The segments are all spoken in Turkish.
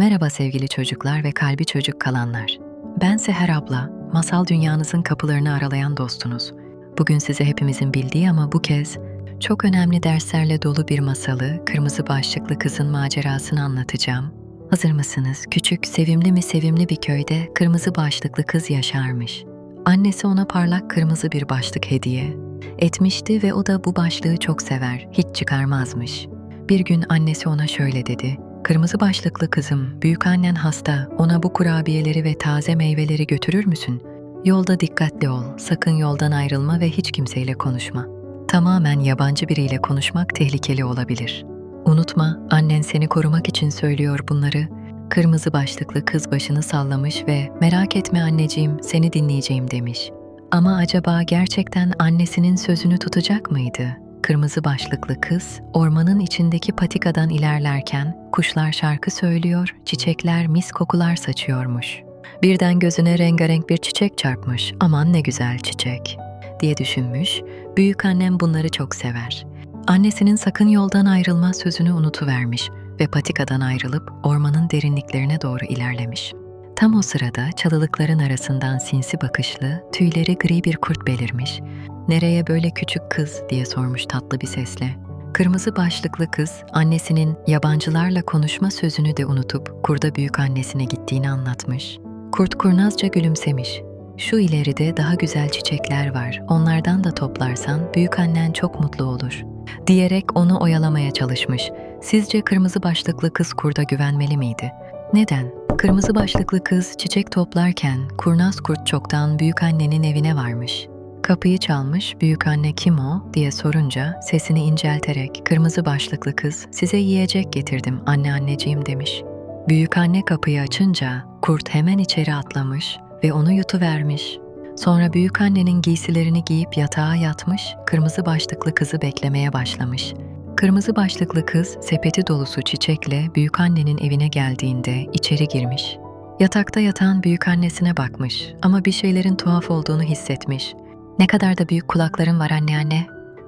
Merhaba sevgili çocuklar ve kalbi çocuk kalanlar. Ben Seher abla, masal dünyanızın kapılarını aralayan dostunuz. Bugün size hepimizin bildiği ama bu kez çok önemli derslerle dolu bir masalı, kırmızı başlıklı kızın macerasını anlatacağım. Hazır mısınız? Küçük, sevimli mi sevimli bir köyde kırmızı başlıklı kız yaşarmış. Annesi ona parlak kırmızı bir başlık hediye etmişti ve o da bu başlığı çok sever, hiç çıkarmazmış. Bir gün annesi ona şöyle dedi. Kırmızı başlıklı kızım, büyük annen hasta. Ona bu kurabiyeleri ve taze meyveleri götürür müsün? Yolda dikkatli ol. Sakın yoldan ayrılma ve hiç kimseyle konuşma. Tamamen yabancı biriyle konuşmak tehlikeli olabilir. Unutma, annen seni korumak için söylüyor bunları. Kırmızı başlıklı kız başını sallamış ve "Merak etme anneciğim, seni dinleyeceğim." demiş. Ama acaba gerçekten annesinin sözünü tutacak mıydı? Kırmızı başlıklı kız, ormanın içindeki patikadan ilerlerken kuşlar şarkı söylüyor, çiçekler mis kokular saçıyormuş. Birden gözüne rengarenk bir çiçek çarpmış. Aman ne güzel çiçek diye düşünmüş. Büyük annem bunları çok sever. Annesinin sakın yoldan ayrılma sözünü unutuvermiş ve patikadan ayrılıp ormanın derinliklerine doğru ilerlemiş. Tam o sırada çalılıkların arasından sinsi bakışlı, tüyleri gri bir kurt belirmiş. Nereye böyle küçük kız diye sormuş tatlı bir sesle. Kırmızı başlıklı kız annesinin yabancılarla konuşma sözünü de unutup kurda büyük annesine gittiğini anlatmış. Kurt kurnazca gülümsemiş. Şu ileride daha güzel çiçekler var. Onlardan da toplarsan büyük annen çok mutlu olur. Diyerek onu oyalamaya çalışmış. Sizce kırmızı başlıklı kız kurda güvenmeli miydi? Neden? Kırmızı başlıklı kız çiçek toplarken kurnaz kurt çoktan büyük annenin evine varmış. Kapıyı çalmış, büyük anne kim o diye sorunca sesini incelterek kırmızı başlıklı kız size yiyecek getirdim anne anneciğim demiş. Büyük anne kapıyı açınca kurt hemen içeri atlamış ve onu yutuvermiş. Sonra büyük annenin giysilerini giyip yatağa yatmış, kırmızı başlıklı kızı beklemeye başlamış. Kırmızı başlıklı kız sepeti dolusu çiçekle büyük annenin evine geldiğinde içeri girmiş. Yatakta yatan büyük annesine bakmış ama bir şeylerin tuhaf olduğunu hissetmiş. Ne kadar da büyük kulakların var anne anne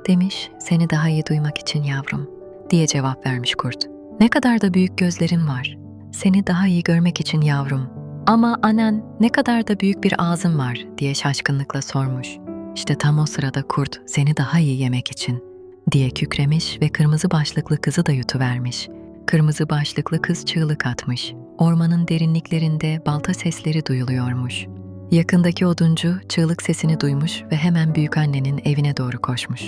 demiş seni daha iyi duymak için yavrum diye cevap vermiş kurt. Ne kadar da büyük gözlerin var. Seni daha iyi görmek için yavrum. Ama annen ne kadar da büyük bir ağzın var diye şaşkınlıkla sormuş. İşte tam o sırada kurt seni daha iyi yemek için diye kükremiş ve kırmızı başlıklı kızı da yutuvermiş. Kırmızı başlıklı kız çığlık atmış. Ormanın derinliklerinde balta sesleri duyuluyormuş. Yakındaki oduncu çığlık sesini duymuş ve hemen büyük annenin evine doğru koşmuş.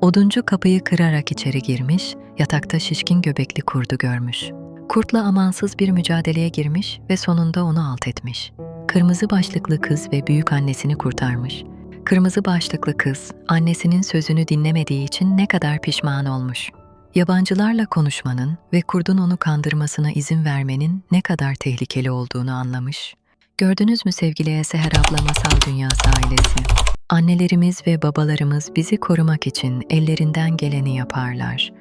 Oduncu kapıyı kırarak içeri girmiş, yatakta şişkin göbekli kurdu görmüş. Kurtla amansız bir mücadeleye girmiş ve sonunda onu alt etmiş. Kırmızı başlıklı kız ve büyük annesini kurtarmış. Kırmızı başlıklı kız, annesinin sözünü dinlemediği için ne kadar pişman olmuş. Yabancılarla konuşmanın ve kurdun onu kandırmasına izin vermenin ne kadar tehlikeli olduğunu anlamış. Gördünüz mü sevgili Seher abla Masal Dünyası ailesi? Annelerimiz ve babalarımız bizi korumak için ellerinden geleni yaparlar.